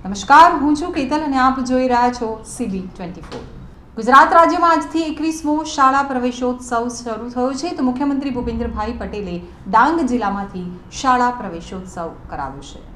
નમસ્કાર, હું છું કેતલ અને આપ જોઈ રહ્યા છો સીબી ટ્વેન્ટી ફોર ગુજરાત રાજ્યમાં આજથી એકવીસમો શાળા પ્રવેશોત્સવ શરૂ થયો છે તો મુખ્યમંત્રી ભૂપેન્દ્રભાઈ પટેલે ડાંગ જિલ્લામાંથી શાળા પ્રવેશોત્સવ કરાવ્યો છે.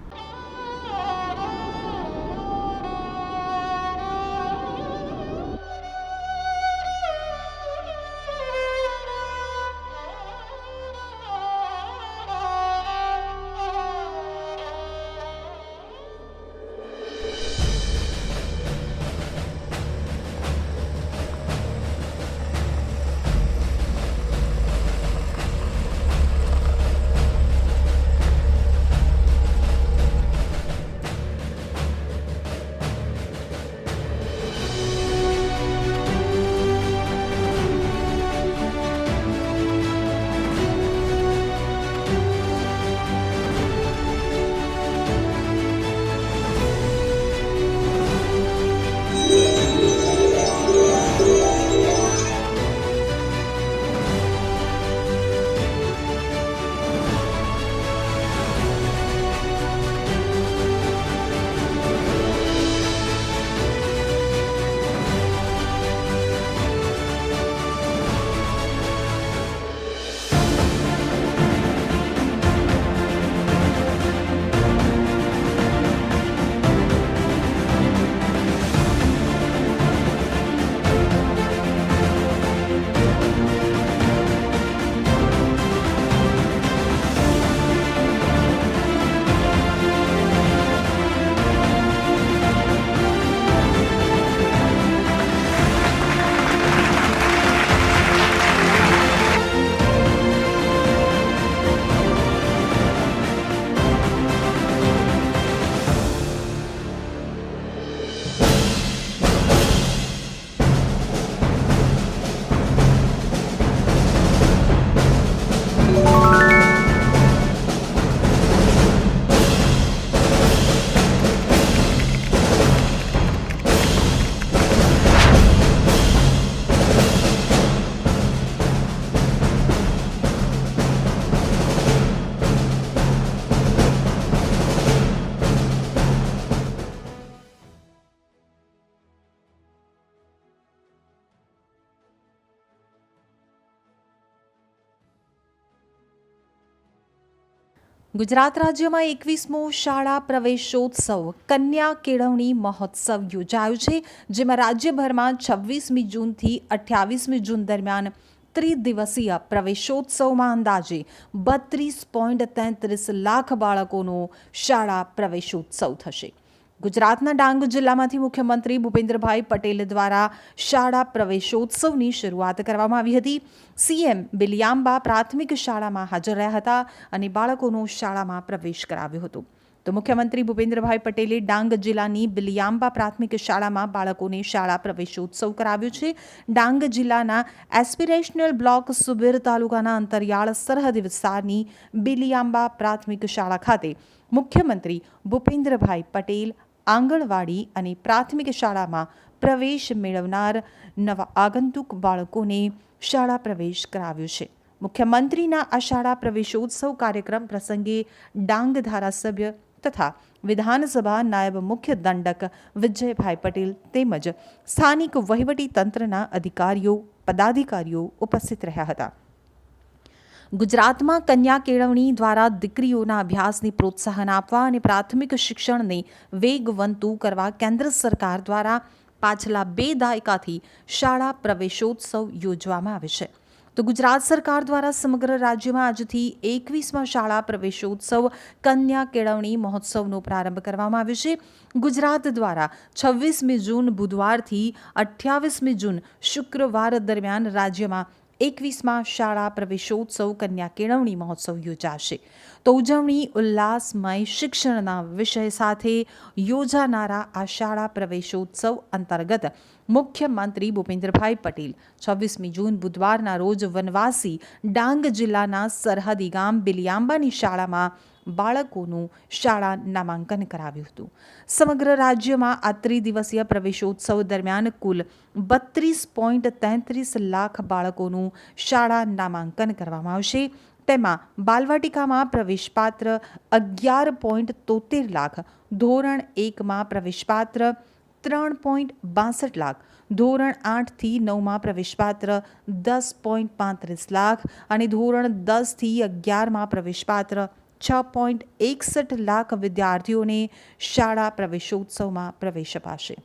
ગુજરાત રાજ્યમાં એકવીસમો શાળા પ્રવેશોત્સવ, કન્યા કેળવણી મહોત્સવ યોજાયો છે, જેમાં રાજ્યભરમાં છવ્વીસમી જૂનથી અઠ્યાવીસમી જૂન દરમિયાન ત્રિદિવસીય પ્રવેશોત્સવમાં અંદાજે બત્રીસ પોઈન્ટ તેત્રીસ લાખ બાળકોનો શાળા પ્રવેશોત્સવ થશે. ગુજરાતના ડાંગ જિલ્લામાંથી મુખ્યમંત્રી ભૂપેન્દ્રભાઈ પટેલ દ્વારા શાળા પ્રવેશોત્સવની શરૂઆત કરવામાં આવી હતી. સીએમ બિલિયામ્બા પ્રાથમિક શાળામાં હાજર રહ્યા હતા અને બાળકોનો શાળામાં પ્રવેશ કરાવ્યો હતો. તો મુખ્યમંત્રી ભૂપેન્દ્રભાઈ પટેલે ડાંગ જિલ્લાની બિલિયામ્બા પ્રાથમિક શાળામાં બાળકોને શાળા પ્રવેશોત્સવ કરાવ્યો છે. ડાંગ જિલ્લાના એસ્પિરેશનલ બ્લોક સુબીર તાલુકાના અંતરિયાળ સરહદ વિસ્તારની બિલિયામ્બા પ્રાથમિક શાળા ખાતે મુખ્યમંત્રી ભૂપેન્દ્રભાઈ પટેલ આંગણવાડી અને પ્રાથમિક શાળામાં પ્રવેશ મેળવનાર નવા આગંતુક બાળકોને શાળા પ્રવેશ કરાવ્યો છે. મુખ્યમંત્રીના આ શાળા પ્રવેશોત્સવ કાર્યક્રમ પ્રસંગે ડાંગ ધારાસભ્ય તથા વિધાનસભા નાયબ મુખ્ય દંડક વિજયભાઈ પટેલ તેમજ સ્થાનિક વહીવટી તંત્રના અધિકારીઓ, પદાધિકારીઓ ઉપસ્થિત રહ્યા હતા. ગુજરાતમાં કન્યા કેળવણી દ્વારા દીકરીઓના અભ્યાસને પ્રોત્સાહન આપવા અને પ્રાથમિક શિક્ષણને વેગવંતું કરવા કેન્દ્ર સરકાર દ્વારા પાછલા બે દાયકાથી શાળા પ્રવેશોત્સવ યોજવામાં આવે છે. તો ગુજરાત સરકાર દ્વારા સમગ્ર રાજ્યમાં આજથી એકવીસમાં શાળા પ્રવેશોત્સવ કન્યા કેળવણી મહોત્સવનો પ્રારંભ કરવામાં આવ્યો છે. ગુજરાત દ્વારા છવ્વીસમી જૂન બુધવારથી અઠ્યાવીસમી જૂન શુક્રવાર દરમિયાન રાજ્યમાં એકવીસમાં શાળા પ્રવેશોત્સવ કન્યા કેળવણી મહોત્સવ યોજાશે. તો ઉજવણી ઉલ્લાસમય શિક્ષણના વિષય સાથે યોજાનારા આ શાળા પ્રવેશોત્સવ અંતર્ગત મુખ્યમંત્રી ભૂપેન્દ્રભાઈ પટેલ છવ્વીસમી જૂન બુધવારના રોજ વનવાસી ડાંગ જિલ્લાના સરહદી ગામ બિલિયાંબાની શાળામાં બાળકોનું શાળા નામાંકન કરાવ્યું હતું. સમગ્ર રાજ્યમાં આ ત્રિદિવસીય પ્રવેશોત્સવ દરમિયાન કુલ બત્રીસ પોઈન્ટ તેત્રીસ લાખ બાળકોનું શાળા નામાંકન કરવામાં આવશે. તેમાં બાલવાટિકામાં પ્રવેશપાત્ર અગિયાર પોઈન્ટ તોતેર લાખ, ધોરણ એકમાં પ્રવેશપાત્ર ત્રણ પોઈન્ટ બાસઠ લાખ, ધોરણ આઠથી નવમાં પ્રવેશપાત્ર દસ પોઈન્ટ પાંત્રીસ લાખ અને ધોરણ દસથી અગિયારમાં પ્રવેશપાત્ર છ પોઈન્ટ એકસઠ લાખ વિદ્યાર્થીઓને શાળા પ્રવેશોત્સવમાં પ્રવેશ અપાશે.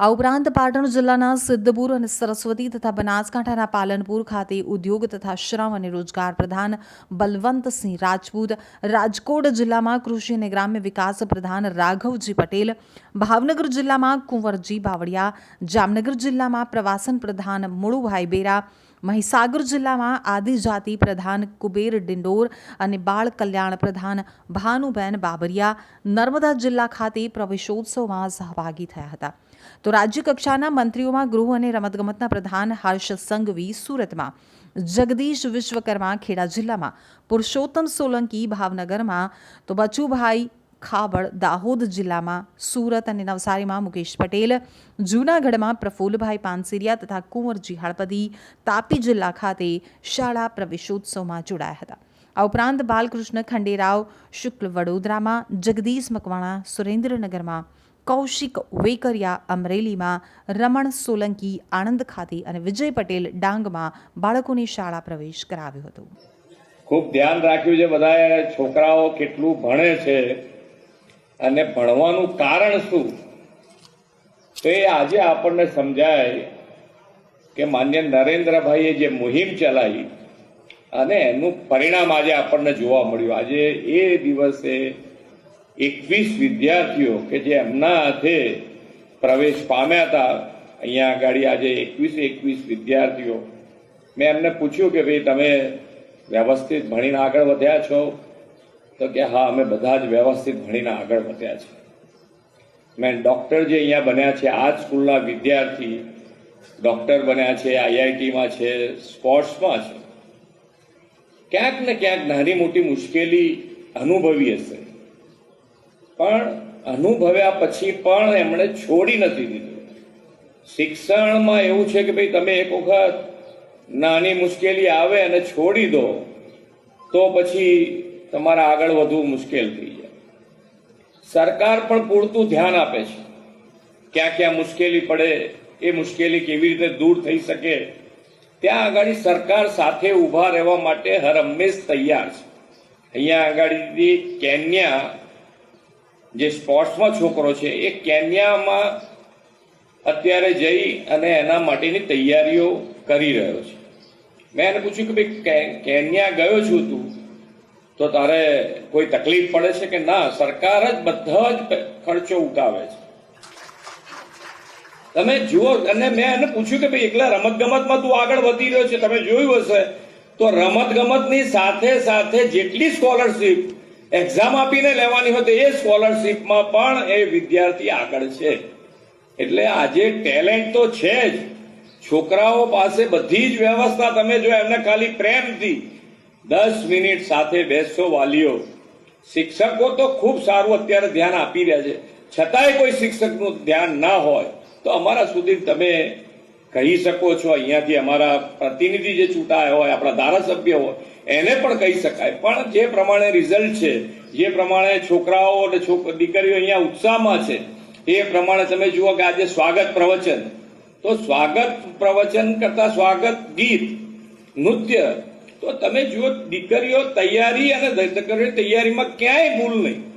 આ ઉપરાંત પાટણ જિલ્લાના સિદ્ધપુર અને સરસ્વતી તથા બનાસકાંઠાના પાલનપુર ખાતે ઉદ્યોગ તથા શ્રમ અને રોજગાર પ્રધાન બલવંતસિંહ રાજપૂત, રાજકોટ જિલ્લામાં કૃષિ અને ગ્રામ્ય વિકાસ પ્રધાન રાઘવજી પટેલ, ભાવનગર જિલ્લામાં કુંવરજી બાવળિયા, જામનગર જિલ્લામાં પ્રવાસન પ્રધાન મુળુભાઈ બેરા, મહીસાગર જિલ્લામાં આદિજાતિ પ્રધાન કુબેર ડિંડોર અને બાળ કલ્યાણ પ્રધાન ભાનુબેન બાબરિયા, નર્મદા જિલ્લા ખાતે પ્રવેશોત્સવમાં સહભાગી થયા હતા. તો રાજ્ય કક્ષાના મંત્રીઓમાં ગૃહ અને રમતગમતના પ્રધાન હર્ષ સંઘવી સુરતમાં, જગદીશ વિશ્વકર્મા ખેડા જિલ્લામાં, પુરુષોત્તમ સોલંકી ભાવનગરમાં, તો બચુભાઈ ખાબડ દાહોદ જિલ્લામાં, સુરત અને નવસારીમાં મુકેશ પટેલ, જૂનાગઢમાં પ્રફુલ્લભાઈ પાનસેરિયા તથા કુંવરજી હળપદી, તાપી જિલ્લા ખાતે શાળા પ્રવેશોત્સવમાં જોડાયા હતા. આ ઉપરાંત બાલકૃષ્ણ ખંડેરાવ, શુક્લ વડોદરામાં, જગદીશ મકવાણા સુરેન્દ્રનગરમાં કૌશિક વેકરિયા અમરેલીમાં રમણ સોલંકી આણંદ ખાતે અને વિજય પટેલ ડાંગમાં બાળકોને શાળા પ્રવેશ કરાવ્યો હતો. ખૂબ ધ્યાન રાખ્યું છે બધાએ, છોકરાઓ કેટલું ભણે છે અને ભણવાનું કારણ શું? તો એ આજે આપણને સમજાય કે માન્ય નરેન્દ્રભાઈએ જે મુહિમ ચલાવી અને એનું પરિણામ આજે આપણને જોવા મળ્યું. આજે એ દિવસે એકવીસ વિદ્યાર્થીઓ કે જે એમના હાથે પ્રવેશ પામ્યા હતા, અહીંયા આગળ આજે એકવીસ એકવીસ વિદ્યાર્થીઓ. મેં એમને પૂછ્યું કે ભાઈ, તમે વ્યવસ્થિત ભણીને આગળ વધ્યા છો? તો કે, હા, અમે બધા જ વ્યવસ્થિત ભણીને આગળ વધ્યા છે મેં ડૉક્ટર જે અહીંયા બન્યા છે, આ જ સ્કૂલના વિદ્યાર્થી ડૉક્ટર બન્યા છે, આઈઆઈટીમાં છે, સ્પોર્ટ્સમાં છે. ક્યાંક ને ક્યાંક નાની મોટી મુશ્કેલી અનુભવી હશે. પણ અનુભવ્યા પછી પણ એમણે છોડી નથી દીધું. શિક્ષણમાં એવું છે કે ભાઈ તમે એક વખત નાની મુશ્કેલી આવે અને છોડી દો, તો પછી તમારે આગળ વધવું મુશ્કેલ થઈ જાય. સરકાર પણ પૂરતું ધ્યાન આપે છે. ક્યાં ક્યાં મુશ્કેલી પડે, એ મુશ્કેલી કેવી રીતે દૂર થઈ શકે, ત્યાં આગળ સરકાર સાથે ઊભા રહેવા માટે હર હંમેશ તૈયાર છે. અહીંયા આગળથી કેન્યા જે સ્પોર્ટ્સમાં છોકરો છે, એ કેન્યામાં અત્યારે જઈ અને એના માટેની તૈયારીઓ કરી રહ્યો છે. મેં એને પૂછ્યું કે ભાઈ કેન્યા ગયો છું તું? તો તારે કોઈ તકલીફ પડે છે કે ના? સરકાર જ બધા જ ખર્ચો ઉઠાવે છે. તમે જુઓ, અને મેં એને પૂછ્યું કે ભાઈ, એકલા રમત ગમતમાં તું આગળ વધી રહ્યો છે, તમે જોયું હશે? તો રમત ગમતની સાથે સાથે જેટલી સ્કોલરશીપ એક્ઝામ આપીને લેવાની હોય તો એ સ્કોલરશીપમાં પણ એ વિદ્યાર્થી આગળ છે. એટલે આજે ટેલેન્ટ તો છે જ. છોકરાઓ પાસે બધી જ વ્યવસ્થા. તમે જો એમને ખાલી પ્રેમથી દસ મિનિટ સાથે બેસશો વાલીઓ. શિક્ષકો તો ખૂબ સારું અત્યારે ધ્યાન આપી રહ્યા છે. છતાંય કોઈ શિક્ષકનું ધ્યાન ના હોય, તો અમારા સુધી તમે કહી શકો છો, અહીંયાથી અમારા પ્રતિનિધિ જે ચૂંટાયા હોય, આપણા ધારાસભ્ય હોય, એને પણ કહી શકાય. પણ જે પ્રમાણે રિઝલ્ટ છે, જે પ્રમાણે છોકરાઓ અને દીકરીઓ અહીંયા ઉત્સાહમાં છે, એ પ્રમાણે તમે જુઓ કે આજે સ્વાગત પ્રવચન. તો સ્વાગત પ્રવચન કરતા સ્વાગત ગીત, નૃત્ય, તો તમે જુઓ દીકરીઓ તૈયારી અને દીકરીઓ તૈયારીમાં ક્યાંય ભૂલ નહીં.